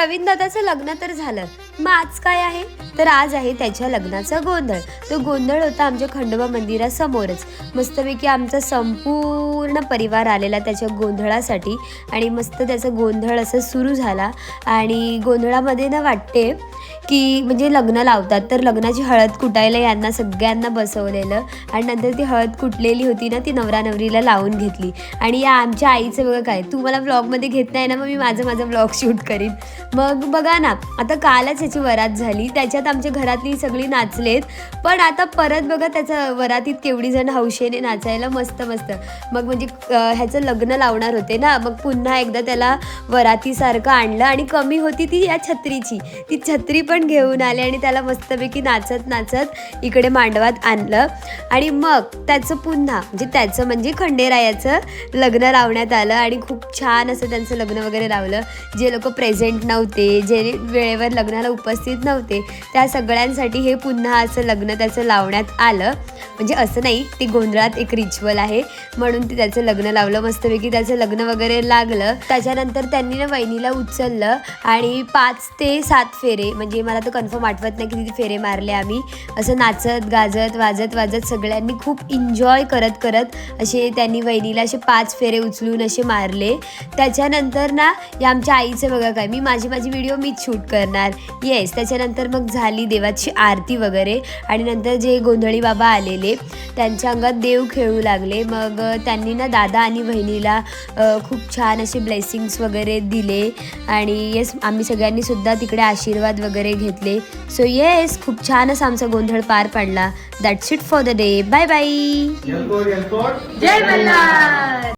प्रवीण दादाचं लग्न तर झालं. मग आज काय आहे? तर आज आहे त्याच्या लग्नाचा गोंधळ. तो गोंधळ होता आमच्या खंडोबा मंदिरासमोरच. मस्तपैकी आमचा संपूर्ण परिवार आलेला त्याच्या गोंधळासाठी आणि मस्त त्याचा गोंधळ असं सुरू झाला. आणि गोंधळामध्ये ना वाटते की म्हणजे लग्न लावतात तर लग्नाची हळद कुटायला यांना सगळ्यांना बसवलेलं आणि नंतर ती हळद कुटलेली होती ना ती नवरा नवरीला लावून घेतली. आणि या आमच्या आईचं बघा काय तू मला ब्लॉगमध्ये घेत नाही ना मग मी माझं माझं ब्लॉग शूट करीन. मग बघा ना आता कालच याची वरात झाली. त्याच्यात आमच्या घरातली सगळी नाचलेत. पण आता परत बघा त्याचं वरातीत केवढी जण हौशेने नाचायला मस्त मस्त. मग म्हणजे ह्याचं लग्न लावणार होते ना मग पुन्हा एकदा त्याला वरातीसारखं आणलं आणि कमी होती ती या छत्रीची. ती छत्री पण घेऊन आली आणि त्याला मस्तपैकी नाचत नाचत इकडे मांडवात आणलं. आणि मग त्याचं पुन्हा म्हणजे त्याचं म्हणजे खंडेरायाचं लग्न लावण्यात आलं आणि खूप छान असं त्यांचं लग्न वगैरे लावलं. जे लोक प्रेझेंट नव्हते जे वेळेवर लग्नाला उपस्थित नव्हते. त्या सगळ्यांसाठी हे पुन्हा असं लग्न त्याचं लावण्यात आलं. म्हणजे असं नाही ते गोंधळात एक रिच्युअल आहे. म्हणून ते त्याचं लग्न लावलं मस्तपैकी त्याचं लग्न वगैरे लागलं. त्याच्यानंतर त्यांनी ना वहिनीला उचललं आणि पाच ते सात फेरे म्हणजे मला तर कन्फर्म आठवत नाही किती फेरे मारले आम्ही. असं नाचत गाजत वाजत वाजत सगळ्यांनी खूप एन्जॉय करत करत असे त्यांनी वहिनीला असे पाच फेरे उचलून असे मारले. त्याच्यानंतर ना या आमच्या आईचं बघा काय मी माझी माझी व्हिडिओ मीच शूट करणार. येस त्याच्यानंतर मग झाली देवाची आरती वगैरे आणि नंतर जे गोंधळी बाबा आलेले त्यांच्या अंगात देव खेळू लागले. मग त्यांनी ना दादा आणि बहिणीला खूप छान असे ब्लेसिंग्स वगैरे दिले आणि येस आम्ही सगळ्यांनी सुद्धा तिकडे आशीर्वाद वगैरे घेतले. सो येस खूप छान असा आमचा गोंधळ पार पडला. That's it for the day bye bye